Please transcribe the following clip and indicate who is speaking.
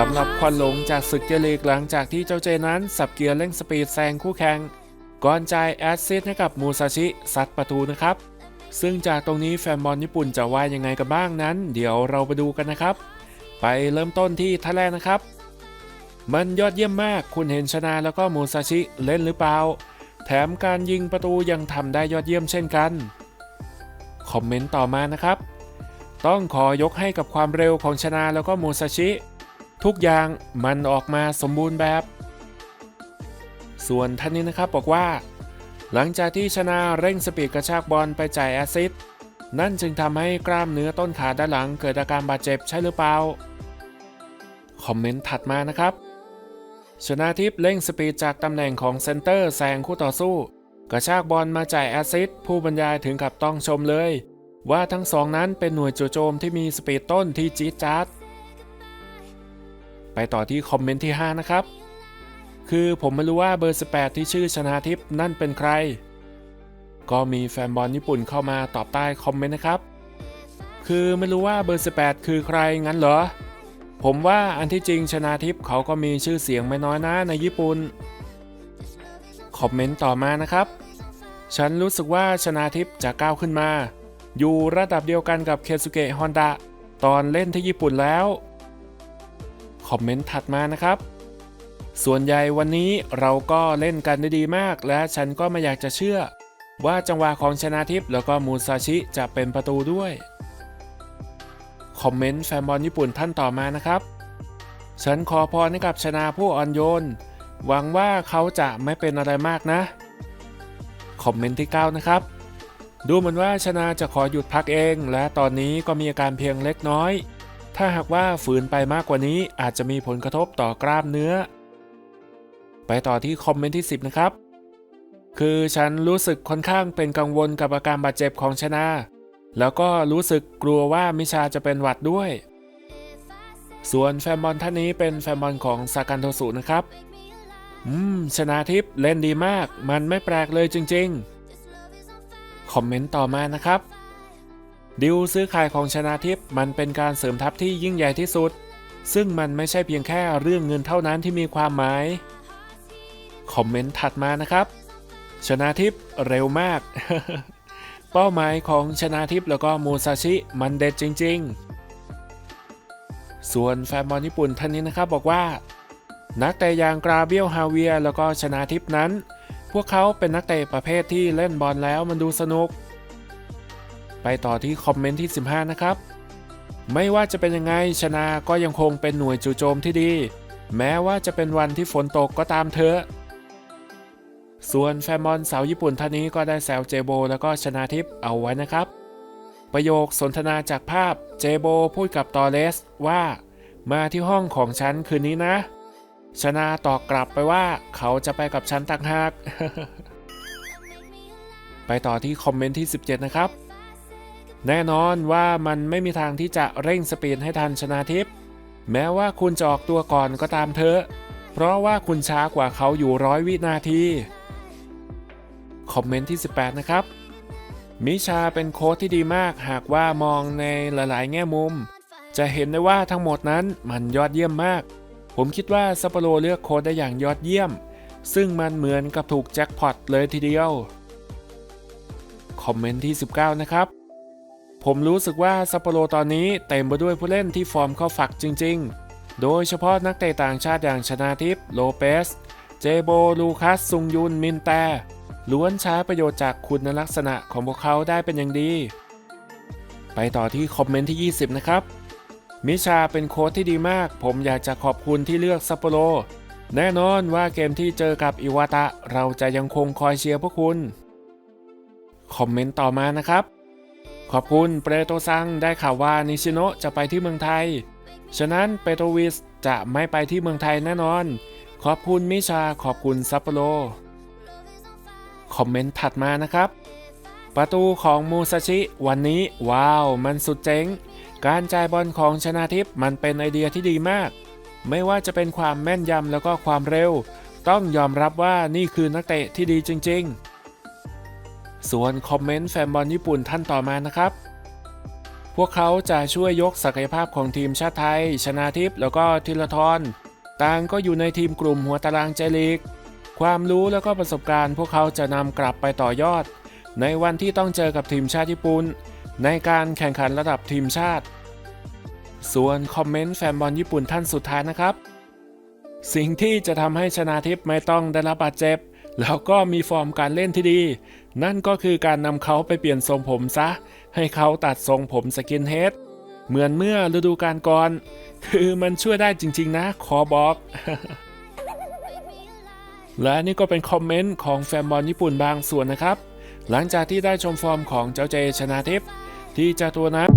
Speaker 1: สำหรับควันหลงจากศึกเจลีกหลังจากที่เจ้าเจนั้น สับเกียร์เร่งสปีดแซงคู่แข่งก่อนจ่ายแอดซิสให้กับมูซาชิซัดประตูนะครับ ซึ่งจากตรงนี้แฟนบอลญี่ปุ่นจะว่ายังไงกันบ้างนั้น เดี๋ยวเราไปดูกันนะครับ ไปเริ่มต้นที่ท่าแรกนะครับ มันยอดเยี่ยมมากคุณเห็นชนะแล้วก็มูซาชิเล่นหรือเปล่า แถมการยิงประตูยังทำได้ยอดเยี่ยมเช่นกัน คอมเมนต์ต่อมานะครับ ต้องขอยกให้กับความเร็วของชนะแล้วก็มูซาชิ ทุกอย่างมันออกมาสมบูรณ์แบบ ส่วนท่านนี้นะครับบอกว่า หลังจากที่ชนะเร่งสปีดกระชากบอลไปจ่ายแอซิสต์นั่นจึงทำให้กล้ามเนื้อต้นขาด้านหลังเกิดอาการบาดเจ็บใช่หรือเปล่า คอมเมนต์ถัดมานะครับ ชนะทิพย์เร่งสปีดจากตำแหน่งของเซนเตอร์แซงคู่ต่อสู้ กระชากบอลมาจ่ายแอซิสต์ผู้บรรยายถึงกับต้องชมเลย ว่าทั้งสองนั้นเป็นหน่วยจู่โจมที่มีสปีดต้นที่จี๊ดจ๊าด ไปต่อที่คอมเมนต์ที่ 5 นะครับ คือผมไม่รู้ว่าเบอร์ 18 ที่ชื่อชนาทิพนั่นเป็นใคร ก็มีแฟนบอลญี่ปุ่นเข้ามาตอบใต้คอมเมนต์นะครับ คือไม่รู้ว่าเบอร์ 18 คือใครงั้นเหรอ ผมว่าอันที่จริงชนาทิพเขาก็มีชื่อเสียงไม่น้อยนะในญี่ปุ่น คอมเมนต์ต่อมานะครับ ฉันรู้สึกว่าชนาทิพจะก้าวขึ้นมา อยู่ระดับเดียวกันกับเคซุเกะฮอนดะตอนเล่นที่ญี่ปุ่นแล้ว คอมเมนต์ถัดมานะครับ ส่วนใหญ่วันนี้เราก็เล่นกันได้ดีมาก และฉันก็ไม่อยากจะเชื่อ ว่าจังหวะของชนาทิพย์แล้วก็มูซาชิจะเป็นประตูด้วยคอมเมนต์แฟนบอลญี่ปุ่นท่านต่อมานะครับ ฉันขอพรให้กับชนาผู้อ่อนโยน หวังว่าเขาจะไม่เป็นอะไรมากนะ คอมเมนต์ที่ 9 นะครับ ดูเหมือนว่าชนาจะขอหยุดพักเอง และตอนนี้ก็มีอาการเพียงเล็กน้อย ถ้าหากว่าฝืนไปมากกว่านี้อาจจะมีผลกระทบต่อกล้ามเนื้อ ไปต่อที่คอมเมนต์ที่ 10 นะครับ คือฉันรู้สึกค่อนข้างเป็นกังวลกับอาการบาดเจ็บของชนาแล้วก็รู้สึกกลัวว่ามิชาจะเป็นหวัดด้วย ส่วนแฟนบอลท่านนี้เป็นแฟนบอลของซากันโทสุนะครับ อืม ชนาทิพย์เล่นดีมาก มันไม่แปลกเลยจริง ๆ คอมเมนต์ต่อมานะครับ ดิวซื้อขายของชนาทิพย์มันเป็นการเสริมทัพที่ยิ่งใหญ่ที่สุด ซึ่งมันไม่ใช่เพียงแค่เรื่องเงินเท่านั้นที่มีความหมาย คอมเมนต์ถัดมานะครับ ชนาทิพย์เร็วมาก เป้าหมายของชนาทิพย์แล้วก็มูซาชิมันเด็ดจริง ๆ ส่วนแฟนบอลญี่ปุ่นท่านนี้นะครับบอกว่า นักเตะอย่างกราเบียลฮาเวียแล้วก็ชนาทิพย์นั้น พวกเขาเป็นนักเตะประเภทที่เล่นบอลแล้วมันดูสนุก ต่อที่คอมเมนต์ที่ 15 นะครับ ไม่ว่าจะเป็นยังไงชนาก็ยังคงเป็นหน่วยจู่โจมที่ดี แม้ว่าจะเป็นวันที่ฝนตกก็ตามเถอะ ส่วนแฟนบอลสาวญี่ปุ่นท่านนี้ก็ได้แซวเจโบ แล้วก็ชนาทิพย์เอาไว้นะครับ ประโยคสนทนาจากภาพเจโบพูดกับตอเลสว่า มาที่ห้องของฉันคืนนี้นะ ชนาตอบกลับไปว่าเขาจะไปกับฉันต่างหากไปต่อที่คอมเมนต์ที่ 17 นะครับ แน่นอนว่ามันไม่มีทางที่จะเร่งสปีดให้ทันชนาทิพย์แม้ว่าคุณจะออกตัวก่อนก็ตามเถอะ เพราะว่าคุณช้ากว่าเขาอยู่ร้อยวินาที คอมเมนต์ที่ 18 นะครับ มิชาเป็นโค้ชที่ดีมากหากว่ามองในหลาย ๆ แง่มุม จะเห็นได้ว่าทั้งหมดนั้นมันยอดเยี่ยมมาก ผมคิดว่าซัปโปโรเลือกโค้ชได้อย่างยอดเยี่ยม ซึ่งมันเหมือนกับถูกแจ็คพอตเลยทีเดียว คอมเมนต์ที่ 19 นะครับ ผมรู้สึกว่าซัปโปโรตอนนี้เต็มไปด้วยผู้เล่นที่ฟอร์มเข้าฝักจริง ๆ โดยเฉพาะนักเตะต่างชาติอย่างชนาทิพโลเปส เจโบ ลูคัส ซุงยุน มินแตล้วนใช้ประโยชน์จากคุณลักษณะของพวกเขาได้เป็นอย่างดี ไปต่อที่คอมเมนต์ที่ 20 นะครับ มิชาเป็นโค้ชที่ดีมาก ผมอยากจะขอบคุณที่เลือกซัปโปโร แน่นอนว่าเกมที่เจอกับอิวาตะ เราจะยังคงคอยเชียร์พวกคุณ คอมเมนต์ต่อมานะครับ ขอบคุณเปโตซังได้ข่าวว่านิชิโนะจะไปที่เมืองไทย ฉะนั้นเปโตวิสจะไม่ไปที่เมืองไทยแน่นอน ขอบคุณมิชาขอบคุณซัปโปโรคอมเมนต์ถัดมานะครับ ประตูของมูซาชิวันนี้ ว้าว มันสุดเจ๋ง การจ่ายบอลของชนาทิพมันเป็นไอเดียที่ดีมาก ไม่ว่าจะเป็นความแม่นยำแล้วก็ความเร็ว ต้องยอมรับว่านี่คือนักเตะที่ดีจริง ๆ ส่วนคอมเมนต์แฟนบอลญี่ปุ่นท่านต่อมานะครับ พวกเขาจะช่วยยกศักยภาพของทีมชาติไทย ชนาทิพย์แล้วก็ธีรทรต่างก็อยู่ในทีมกลุ่มหัวตารางเจลีก ความรู้แล้วก็ประสบการณ์ พวกเขาจะนำกลับไปต่อยอด ในวันที่ต้องเจอกับทีมชาติญี่ปุ่นในการแข่งขันระดับทีมชาติ ส่วนคอมเมนต์แฟนบอลญี่ปุ่นท่านสุดท้ายนะครับ สิ่งที่จะทำให้ชนาทิพย์ไม่ต้องได้รับบาดเจ็บ แล้วก็มีฟอร์มการเล่นที่ดี นั่นก็คือการนำเขาไปเปลี่ยนทรงผมซะ ให้เขาตัดทรงผมสกินเฮดเหมือนเมื่อฤดูกาลก่อน คือมันช่วยได้จริงๆนะ ขอบอก และนี่ก็เป็นคอมเมนต์ของแฟนบอลญี่ปุ่นบางส่วนนะครับ หลังจากที่ได้ชมฟอร์มของเจ้าเจชนาทิพย์ที่จะตัวนั้น